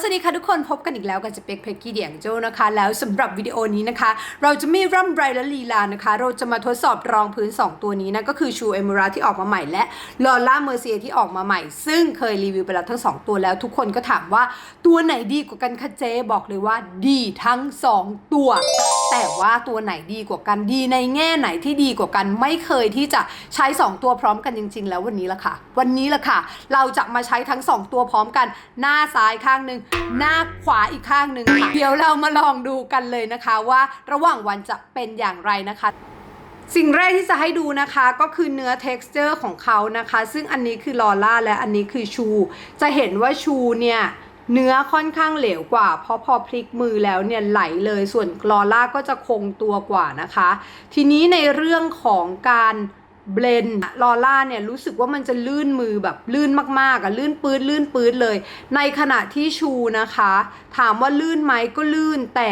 สวัสดีค่ะทุกคนพบกันอีกแล้วกับจะเป็กเพกกี้เดียงโจนะคะ แล้วสำหรับวิดีโอนี้นะคะ เราจะไม่ร่ำไรและลีลานะคะ เราจะมาทดสอบรองพื้น 2 ตัวนี้นะก็คือชูเอมูราที่ออกมาใหม่และลอร่าเมอร์เซียที่ออกมาใหม่ ซึ่งเคยรีวิวไปแล้วทั้ง 2 ตัวแล้ว ทุกคนก็ถามว่าตัวไหนดีกว่ากันคะเจ๊บอกเลยว่าดีทั้ง 2 ตัว แต่ว่าตัวไหนดีกว่ากันดีในแง่ไหนที่ดีกว่ากันไม่เคยที่จะใช้ 2 ตัวพร้อมกันจริง ๆ แล้ววันนี้ละค่ะ วันนี้ละค่ะ เราจะมาใช้ทั้ง 2 ตัวพร้อมกัน หน้าซ้ายข้างหนึ่งหน้าขวาอีกข้างหนึ่งค่ะเดี๋ยวเรามาลองดูกันเลยนะคะว่าระหว่างวันจะเป็นอย่างไรนะคะสิ่งแรกที่จะให้ดูนะคะก็คือเนื้อ texture ของเขานะคะ ซึ่งอันนี้คือลอล่าและอันนี้คือชู จะเห็นว่าชูเนี่ย เนื้อค่อนข้างเหลวกว่า เพราะพอพลิกมือแล้วเนี่ยไหลเลยส่วนลอล่าก็จะคงตัวกว่านะคะ ทีนี้ในเรื่องของการ เบลนลอล่าเนี่ยรู้สึกว่ามันจะลื่นมือแบบลื่นมากๆอะลื่นปื้ดลื่นปื้ดเลย ในขณะที่ชูนะคะ ถามว่าลื่นไหมก็ลื่นแต่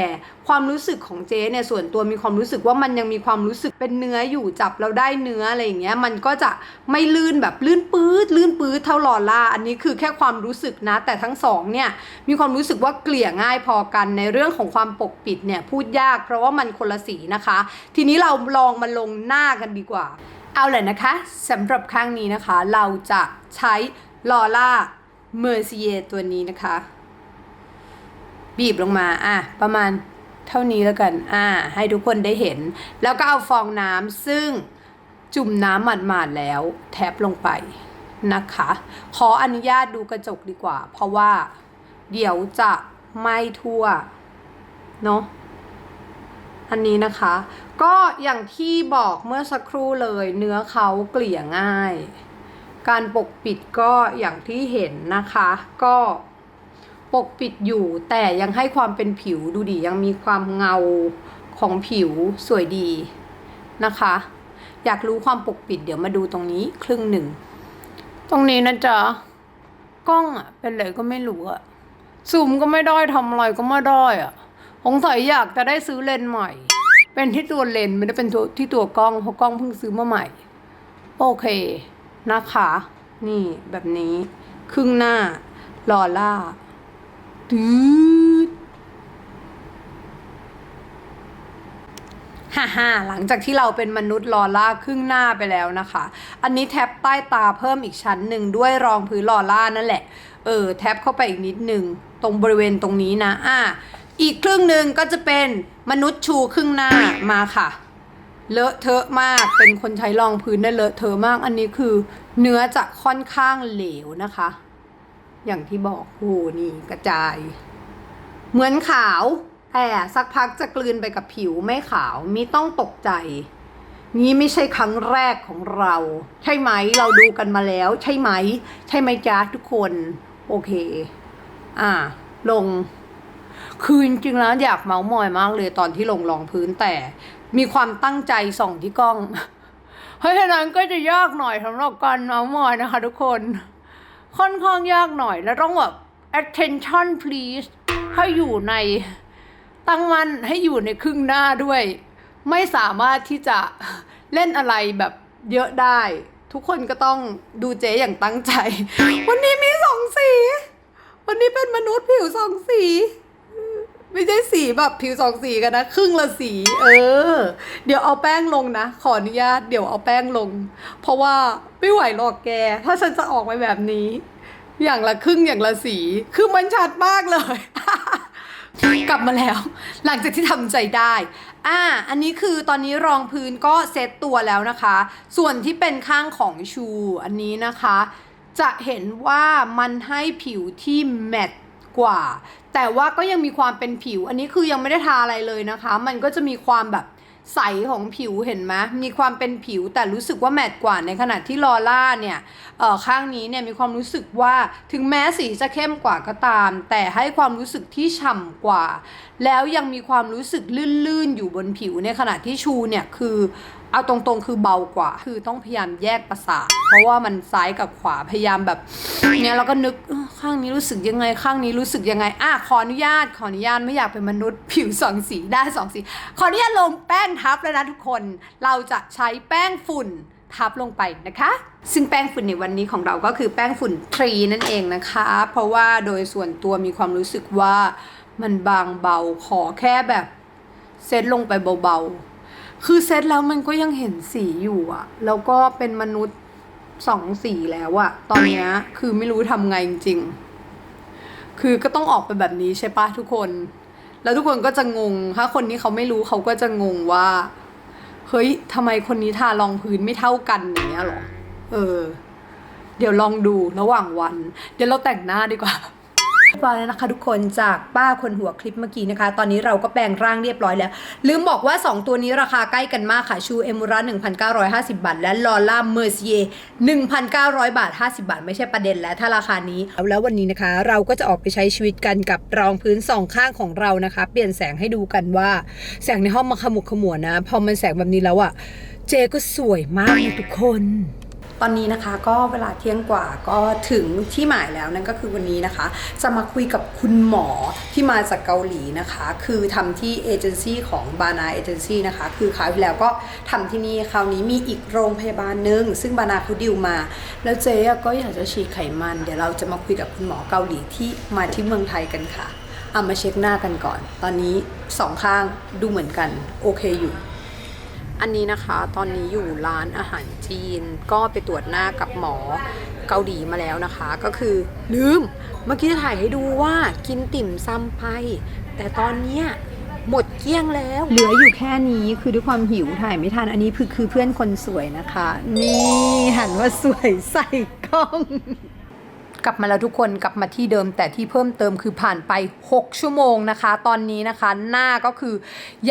ความรู้สึกของเจ๊เนี่ยส่วนตัวมีความรู้สึกว่ามันยังมีความรู้สึกเป็นเนื้ออยู่จับเราได้เนื้ออะไรอย่างเงี้ยมันก็จะไม่ลื่นแบบลื่นปื๊ดลื่นปื๊ดเท่าลอล่าอันนี้คือแค่ความรู้สึกนะ แต่ทั้งสองเนี่ยมีความรู้สึกว่าเกลี่ยง่ายพอกันในเรื่องของความปกปิดเนี่ยพูดยากเพราะว่ามันคนละสีนะคะ ทีนี้เราลองมาลงหน้ากันดีกว่า เอาเลยนะคะสำหรับข้างนี้นะคะ เราจะใช้ลอล่าเมอร์เซียตัวนี้นะคะ บีบลงมาอะประมาณเท่านี้แล้วกันอ่าให้ทุกคนได้เห็น แล้วก็เอาฟองน้ำซึ่งจุ่มน้ำหมาดๆแล้วแทบลงไปนะคะ ขออนุญาตดูกระจกดีกว่า เพราะว่าเดี๋ยวจะไม้ทั่วเนาะ อันนี้นะคะ ก็อย่างที่บอกเมื่อสักครู่เลยเนื้อเขาเกลี่ยง่าย การปกปิดก็อย่างที่เห็นนะคะ ก็ปกปิดอยู่แต่ยังให้ความเป็นผิวดูดียังมีความเงาของผิวสวยดีนะคะ อยากรู้ความปกปิดเดี๋ยวมาดูตรงนี้ครึ่งหนึ่ง ตรงนี้นะจ๊ะกล้องอะเป็นอะไรก็ไม่รู้อะซูมก็ไม่ได้ทำอะไรก็ไม่ได้อะ สงสัยอยากจะได้ซื้อเลนส์ใหม่ เป็นที่ตัวเลนส์ไม่ได้เป็นตัวที่ตัวกล้องเพราะกล้องเพิ่งซื้อมาใหม่ โอเคนะคะ นี่แบบนี้ ครึ่งหน้าลอล่าตืดฮ่าฮ่าหลังจากที่เราเป็นมนุษย์ลอล่าครึ่งหน้าไปแล้วนะคะ อันนี้แท็บใต้ตาเพิ่มอีกชั้นหนึ่งด้วยรองพื้นลอล่านั่นแหละ เออ แท็บเข้าไปอีกนิดหนึ่งตรงบริเวณตรงนี้นะ อะ อีกครึ่งหนึ่งก็จะเป็นมนุษย์ชูครึ่งหน้ามาค่ะ เลอะเทอะมากเป็นคนใช้รองพื้นได้เลอะเทอะมาก อันนี้คือ เนื้อจะค่อนข้างเหลวนะคะ อย่างที่บอกโอ้นี่กระจาย เหมือนขาวแต่สักพักจะกลืนไปกับผิวไม่ขาวมิต้องตกใจ นี่ไม่ใช่ครั้งแรกของเรา ใช่ไหมเราดูกันมาแล้ว ใช่ไหม ใช่ไหมจ๊ะทุกคน โอเค อ่า ลง คือจริงๆแล้วอยากเมาส์มอยมากเลยตอนที่ลงรองพื้นแต่มีความตั้งใจส่องที่กล้อง เพราะฉะนั้นก็จะยากหน่อยสำหรับการเมาส์มอยนะคะทุกคน ค่อนข้างยากหน่อยแล้วต้องแบบ attention please ให้อยู่ในตั้งมันให้อยู่ในครึ่งหน้าด้วย ไม่สามารถที่จะเล่นอะไรแบบเยอะได้ ทุกคนก็ต้องดูเจ๊อย่างตั้งใจ วันนี้มีสองสี วันนี้เป็นมนุษย์ผิวสองสี ไม่ใช่สีแบบผิวสองสีกันนะ ครึ่งละสี เออ เดี๋ยวเอาแป้งลงนะ ขออนุญาตเดี๋ยวเอาแป้งลง เพราะว่าไม่ไหวหรอกแก ถ้าฉันจะออกไปแบบนี้ อย่างละครึ่งอย่างละสี คือมันชัดมากเลย กลับมาแล้ว หลังจากที่ทำใจได้ อ่า อันนี้คือตอนนี้รองพื้นก็เซตตัวแล้วนะคะ ส่วนที่เป็นข้างของชูอันนี้นะคะ จะเห็นว่ามันให้ผิวที่แมตต กว่า แต่ว่าก็ยังมีความเป็นผิว อันนี้คือยังไม่ได้ทาอะไรเลยนะคะ มันก็จะมีความแบบใสของผิวเห็นไหมมีความเป็นผิวแต่รู้สึกว่าแมตต์กว่าในขณะที่ลอล่าเนี่ยเออข้างนี้เนี่ยมีความรู้สึกว่าถึงแม้สีจะเข้มกว่าก็ตาม แต่ให้ความรู้สึกที่ฉ่ำกว่า แล้วยังมีความรู้สึกลื่นๆอยู่บนผิวในขณะที่ชูเนี่ยคือ เอาตรงๆ คือเบากว่า คือต้องพยายามแยกประสาท เพราะว่ามันซ้ายกับขวา พยายามแบบเนี่ยเราก็นึกข้างนี้รู้สึกยังไง ข้างนี้รู้สึกยังไง อะขออนุญาต ขออนุญาตไม่อยากเป็นมนุษย์ผิวสองสีได้สองสี ขออนุญาตลงแป้งทับแล้วนะทุกคน เราจะใช้แป้งฝุ่นทับลงไปนะคะ ซึ่งแป้งฝุ่นในวันนี้ของเราก็คือแป้งฝุ่นทรีนั่นเองนะคะ เพราะว่าโดยส่วนตัวมีความรู้สึกว่ามันบางเบาขอแค่แบบเซตลงไปเบาๆ คือเซตแล้วมันก็ยังเห็นสีอยู่อะแล้วก็เป็นมนุษย์สองสีแล้วอะตอนเนี้ยคือไม่รู้ทำไงจริงๆคือก็ต้องออกไปแบบนี้ใช่ปะทุกคน แล้วทุกคนก็จะงง ถ้าคนนี้เขาไม่รู้เขาก็จะงงว่า เฮ้ยทำไมคนนี้ทารองพื้นไม่เท่ากันอย่างเงี้ยหรอ เออ เดี๋ยวลองดูระหว่างวัน เดี๋ยวเราแต่งหน้าดีกว่า ร้อยแล้วนะคะ ทุกคนจากป้าคนหัวคลิปเมื่อกี้นะคะ ตอนนี้เราก็แปลงร่างเรียบร้อยแล้ว ลืมบอกว่า 2 ตัวนี้ราคาใกล้กันมากค่ะ ชูเอมูระ1,950 บาท และลอล่าเมอร์เซีย1,900 บาท 50 บาท ไม่ใช่ประเด็นแล้วถ้าราคานี้ แล้ววันนี้นะคะ เราก็จะออกไปใช้ชีวิตกันกับรองพื้นสองข้างของเรานะคะ เปลี่ยนแสงให้ดูกันว่า แสงในห้องมาขมุกขมัวนะ พอมันแสงแบบนี้แล้วอะเจก็สวยมากเลยทุกคน ตอนนี้นะคะก็เวลาเที่ยงกว่าก็ถึงที่หมายแล้วนั่นก็คือวันนี้นะคะ จะมาคุยกับคุณหมอที่มาจากเกาหลีนะคะ คือทำที่เอเจนซี่ของบานาเอเจนซี่นะคะ คือคราวที่แล้วก็ทำที่นี่คราวนี้มีอีกโรงพยาบาลหนึ่งซึ่งบานาเขาดิวมา แล้วเจ๊ก็อยากจะฉีดไขมัน เดี๋ยวเราจะมาคุยกับคุณหมอเกาหลีที่มาที่เมืองไทยกันค่ะเอามาเช็คหน้ากันก่อน ตอนนี้สองข้างดูเหมือนกันโอเคอยู่ อันนี้นะคะตอนนี้อยู่ร้านอาหาร จีน ก็ไปตรวจหน้ากับหมอเกาหลีมาแล้วนะคะ ก็คือลืม เมื่อกี้จะถ่ายให้ดูว่ากินติ่มซำไป แต่ตอนเนี้ยหมดเกลี้ยงแล้ว เหลืออยู่แค่นี้คือด้วยความหิวถ่ายไม่ทันอันนี้คือคือเพื่อนคนสวยนะคะ นี่หันว่าสวยใส่กล้อง กลับมาแล้วทุกคนกลับมาที่เดิมแต่ที่เพิ่มเติมคือผ่านไป 6 ชั่วโมงนะคะ ตอนนี้นะคะหน้าก็คือ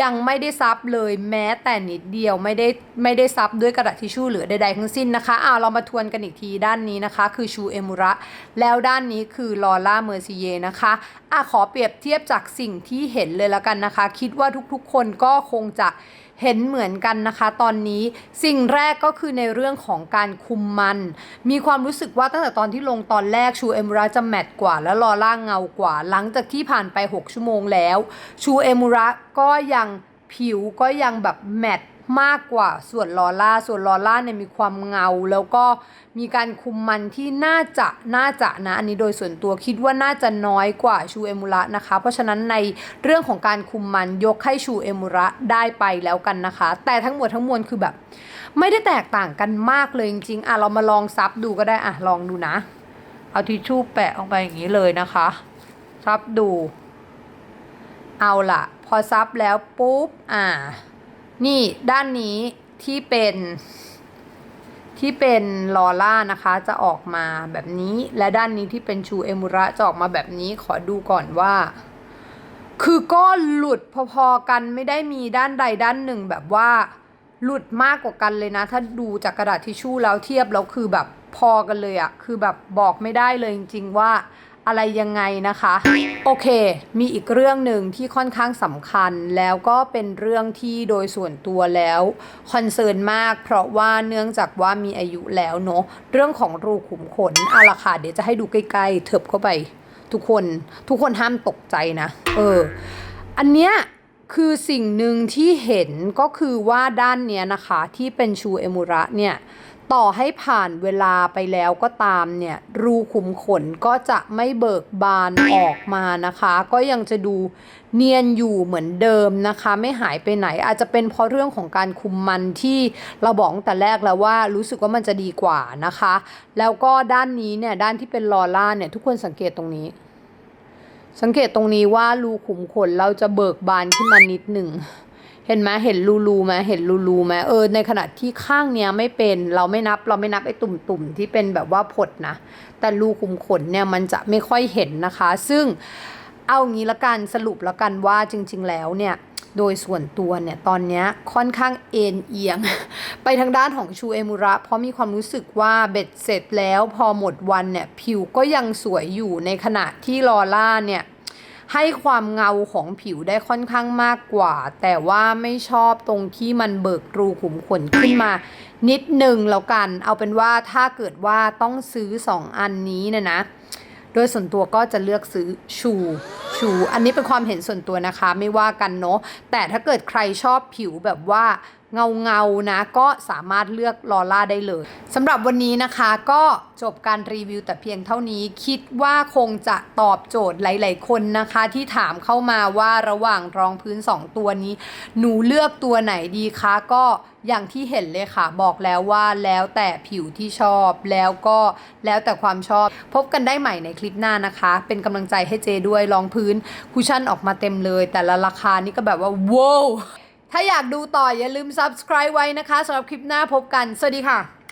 ยังไม่ได้ซับเลยแม้แต่นิดเดียวไม่ได้ไม่ได้ซับด้วยกระดาษทิชชู่หรือใดๆทั้งสิ้นนะคะอ้าวเรามาทวนกันอีกทีด้านนี้นะคะ คือชูเอมุระ แล้วด้านนี้คือลอร่าเมอร์ซิเยนะคะอะขอเปรียบเทียบจากสิ่งที่เห็นเลยละกันนะคะ คิดว่าทุกๆคนก็คงจะ เห็นเหมือนกันนะคะตอนนี้สิ่งแรกก็คือในเรื่องของการคุมมัน มีความรู้สึกว่าตั้งแต่ตอนที่ลงตอนแรกชูเอมูระจะแมตต์กว่า และลอร่าเงากว่า หลังจากที่ผ่านไป 6 ชั่วโมงแล้ว ชูเอมูระก็ยังผิวก็ยังแบบแมตต์ มากกว่าส่วนลอร่า ส่วนลอร่าเนี่ยมีความเงา แล้วก็มีการคุมมันที่น่าจะน่าจะนะ อันนี้โดยส่วนตัวคิดว่าน่าจะน้อยกว่าชูเอมูระนะคะ เพราะฉะนั้นในเรื่องของการคุมมันยกให้ชูเอมูระได้ไปแล้วกันนะคะ แต่ทั้งหมดทั้งมวลคือแบบ ไม่ได้แตกต่างกันมากเลยจริงๆอะเรามาลองซับดูก็ได้อะลองดูนะ เอาทิชชู่แปะลงไปอย่างนี้เลยนะคะซับดู เอาล่ะ พอซับแล้วปุ๊บอ่า นี่ด้านนี้ที่เป็นที่เป็นลอล่านะคะจะออกมาแบบนี้และด้านนี้ที่เป็นชูเอมุระจะออกมาแบบนี้ขอดูก่อนว่า คือก็หลุดพอๆกันไม่ได้มีด้านใดด้านหนึ่งแบบว่าหลุดมากกว่ากันเลยนะ ถ้าดูจากกระดาษทิชชู่แล้วเทียบแล้วคือแบบพอกันเลยอะคือแบบบอกไม่ได้เลยจริงๆว่า อะไรยังไงนะคะ โอเค มีอีกเรื่องหนึ่งที่ค่อนข้างสำคัญแล้วก็เป็นเรื่องที่โดยส่วนตัวแล้วคอนเซิร์นมาก เพราะว่าเนื่องจากว่ามีอายุแล้วเนาะเรื่องของรูขุมขนอาละค่ะเดี๋ยวจะให้ดูใกล้ๆเถิบเข้าไป ทุกคนทุกคนห้ามตกใจนะเอออันเนี้ยคือสิ่งหนึ่งที่เห็นก็คือว่าด้านเนี้ยนะคะที่เป็นชูเอมุระเนี่ย ต่อให้ผ่านเวลาไปแล้วก็ตามเนี่ยรูขุมขนก็จะไม่เบิกบานออกมานะคะ ก็ยังจะดูเนียนอยู่เหมือนเดิมนะคะ ไม่หายไปไหนอาจจะเป็นเพราะเรื่องของการคุมมันที่เราบอกตั้งแต่แรกแล้วว่ารู้สึกว่ามันจะดีกว่านะคะ แล้วก็ด้านนี้เนี่ยด้านที่เป็นลอล่าเนี่ยทุกคนสังเกตตรงนี้ สังเกตตรงนี้ว่ารูขุมขนเราจะเบิกบานขึ้นมานิดหนึ่ง เห็นไหมเห็นรูรูไหมเห็นรูรูไหมเออในขณะที่ข้างเนี้ยไม่เป็นเราไม่นับเราไม่นับไอ้ตุ่มๆที่เป็นแบบว่าผดนะ แต่รูขุมขนเนี่ยมันจะไม่ค่อยเห็นนะคะ ซึ่งเอางี้ละกันสรุปละกันว่าจริง ๆ แล้วเนี่ยโดยส่วนตัวเนี่ยตอนเนี้ยค่อนข้างเอ็นเอียง ไปทางด้านของชูเอมุระ เพราะมีความรู้สึกว่าเบ็ดเสร็จแล้วพอหมดวันเนี่ยผิวก็ยังสวยอยู่ในขณะที่ลอล่าเนี่ย ให้ความเงาของผิวได้ค่อนข้างมากกว่า แต่ว่าไม่ชอบตรงที่มันเบิกรูขุมขนขึ้นมา นิดหนึ่งแล้วกัน เอาเป็นว่าถ้าเกิดว่าต้องซื้อ 2 อันนี้เนี่ยนะ โดยส่วนตัวก็จะเลือกซื้อชูชู อันนี้เป็นความเห็นส่วนตัวนะคะ ไม่ว่ากันเนาะแต่ถ้าเกิดใครชอบผิวแบบว่า เงาเงาๆนะก็สามารถเลือกลอล่าได้เลยสำหรับวันนี้นะคะก็จบการรีวิวแต่เพียงเท่านี้คิดว่าคงจะตอบโจทย์หลาย ๆ คนนะคะ ที่ถามเข้ามาว่าระหว่างรองพื้น 2 ตัวนี้ หนูเลือกตัวไหนดีคะก็อย่างที่เห็นเลยค่ะ บอกแล้วว่าแล้วแต่ผิวที่ชอบแล้วก็แล้วแต่ความชอบ พบกันได้ใหม่ในคลิปหน้านะคะ เป็นกำลังใจให้เจด้วยรองพื้นคุชชั่นออกมาเต็มเลย แต่ละราคานี่ก็แบบว่าว้าว ถ้าอยากดูต่ออย่าลืม subscribe ไว้นะคะสำหรับคลิปหน้าพบกัน สวัสดีค่ะ